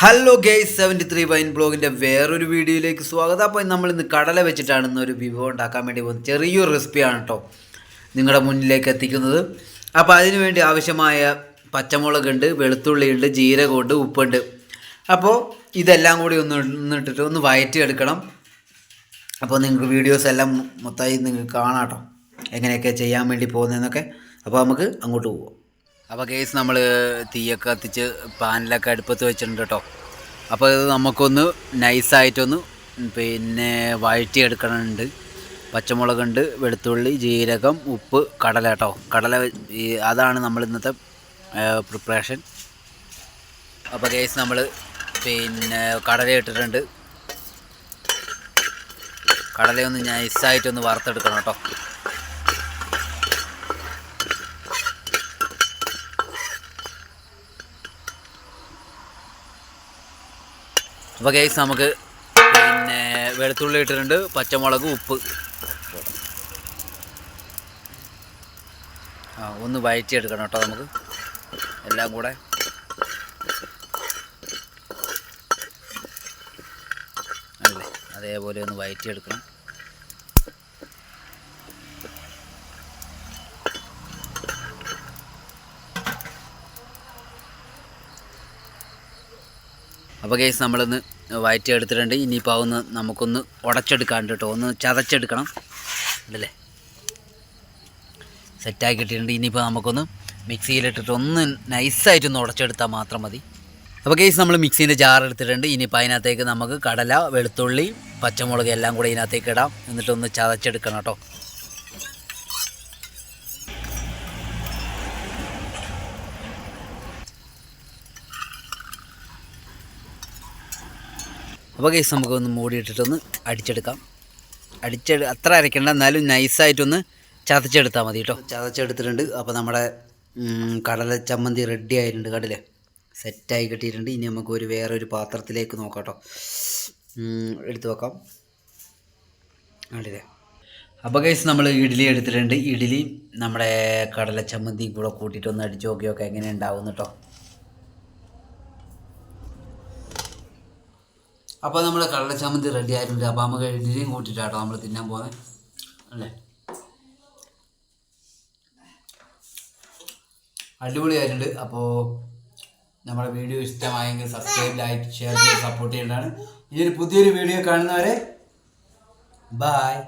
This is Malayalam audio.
Hello guys seventy three wine ബ്ലോഗിന്റെ വേറൊരു വീഡിയോയിലേക്ക് സ്വാഗതം. അപ്പോൾ നമ്മൾ ഇന്ന് കടല വെച്ചിട്ടാണ് ഇന്നൊരു വിഭവം ഉണ്ടാക്കാൻ വേണ്ടി പോകുന്നത്. ചെറിയൊരു റെസിപ്പിയാണ് കേട്ടോ നിങ്ങളുടെ മുന്നിലേക്ക് എത്തിക്കുന്നത്. അപ്പോൾ അതിനു വേണ്ടി ആവശ്യമായ പച്ചമുളകുണ്ട് വെളുത്തുള്ളിയുണ്ട് ജീരകമുണ്ട് ഉപ്പുണ്ട്. അപ്പോൾ ഇതെല്ലാം കൂടി ഒന്ന് ഇട്ടിട്ട് ഒന്ന് വയറ്റി എടുക്കണം. അപ്പോൾ നിങ്ങൾക്ക് വീഡിയോസ് എല്ലാം മൊത്തമായി നിങ്ങൾക്ക് കാണാം കേട്ടോ എങ്ങനെയൊക്കെ ചെയ്യാൻ വേണ്ടി പോകുന്നതെന്നൊക്കെ. അപ്പോൾ നമുക്ക് അങ്ങോട്ട് പോവാം. അപ്പോൾ കേസ് നമ്മൾ തീയൊക്കെ കത്തിച്ച് പാനിലൊക്കെ അടുപ്പത്ത് വെച്ചിട്ടുണ്ട് കേട്ടോ അപ്പോൾ ഇത് നമുക്കൊന്ന് നൈസായിട്ടൊന്ന് പിന്നെ വഴറ്റി വഴറ്റിയെടുക്കണമുണ്ട് പച്ചമുളകുണ്ട് വെളുത്തുള്ളി ജീരകം ഉപ്പ് കടല കേട്ടോ കടല അതാണ് നമ്മൾ ഇന്നത്തെ പ്രിപ്പറേഷൻ അപ്പോൾ കേസ് നമ്മൾ പിന്നെ കടല ഇട്ടിട്ടുണ്ട്. കടലയൊന്ന് നൈസായിട്ടൊന്ന് വറുത്തെടുക്കണം കേട്ടോ അപ്പോൾ കേസ് നമുക്ക് പിന്നെ വെളുത്തുള്ളി ഇട്ടിട്ടുണ്ട് പച്ചമുളക് ഉപ്പ്. ആ ഒന്ന് വയറ്റിയെടുക്കണം കേട്ടോ നമുക്ക്. എല്ലാം കൂടെ. അല്ലേ? അതേപോലെ ഒന്ന് വഴറ്റിയെടുക്കണം. അപ്പോൾ കേസ് നമ്മളൊന്ന് വയറ്റി എടുത്തിട്ടുണ്ട്. ഇനിയിപ്പോൾ ഒന്ന് നമുക്കൊന്ന് ഉടച്ചെടുക്കാണ്ട് കേട്ടോ ഒന്ന് ചതച്ചെടുക്കണം. ഉണ്ടല്ലേ? സെറ്റാക്കി ഇട്ടിട്ടുണ്ട്. ഇനിയിപ്പോൾ നമുക്കൊന്ന് മിക്സിയിലിട്ടിട്ട് ഒന്ന് നൈസായിട്ടൊന്ന് ഉടച്ചെടുത്താൽ മാത്രം മതി. അപ്പോൾ കേസ് നമ്മൾ മിക്സീന്റെ ജാർ എടുത്തിട്ടുണ്ട്. ഇനിയിപ്പോൾ അതിനകത്തേക്ക് നമുക്ക് കടല വെളുത്തുള്ളി പച്ചമുളക് എല്ലാം കൂടെ ഇതിനകത്തേക്ക് ഇടാം. എന്നിട്ടൊന്ന് ചതച്ചെടുക്കണം കേട്ടോ അപ്പോൾ കേസ് നമുക്കൊന്ന് മൂടിയിട്ടിട്ടൊന്ന് അടിച്ചെടുക്കാം. അടിച്ചെടു അത്ര അരയ്ക്കേണ്ട എന്നാലും നൈസായിട്ടൊന്ന് ചതച്ചെടുത്താൽ മതി കേട്ടോ. ചതച്ചെടുത്തിട്ടുണ്ട്. അപ്പോൾ നമ്മുടെ കടല ചമ്മന്തി റെഡി ആയിട്ടുണ്ട് കടലേ സെറ്റായി കിട്ടിയിട്ടുണ്ട്. ഇനി നമുക്ക് ഒരു വേറെ ഒരു പാത്രത്തിലേക്ക് നോക്കാം കേട്ടോ. എടുത്തു എടുത്ത് വെക്കാം. കണ്ടില്ലേ? അപ്പോൾ കേസ് നമ്മൾ ഇഡ്ഡലി എടുത്തിട്ടുണ്ട്. ഇഡ്ഡലി നമ്മുടെ കടല ചമ്മന്തി കൂടെ കൂട്ടിയിട്ടൊന്ന് അടിച്ച് നോക്കിയൊക്കെ എങ്ങനെ ഉണ്ടാവും കേട്ടോ. അപ്പോൾ നമ്മൾ കടല ചമ്മന്തി റെഡി ആയിട്ടുണ്ട്. അപ്പോൾ നമുക്ക് ഇഡ്ഡലിയും കൂട്ടിയിട്ടാട്ടോ നമ്മൾ തിന്നാൻ പോകുന്നത് അല്ലേ? അടിപൊളിയായിട്ടുണ്ട്. അപ്പോൾ നമ്മുടെ വീഡിയോ ഇഷ്ടമായെങ്കിൽ സബ്സ്ക്രൈബ് ലൈക്ക് ഷെയർ ചെയ്ത് സപ്പോർട്ട് ചെയ്യേണ്ടതാണ്. ഇനി പുതിയൊരു വീഡിയോ കാണുന്നവരെ ബായ്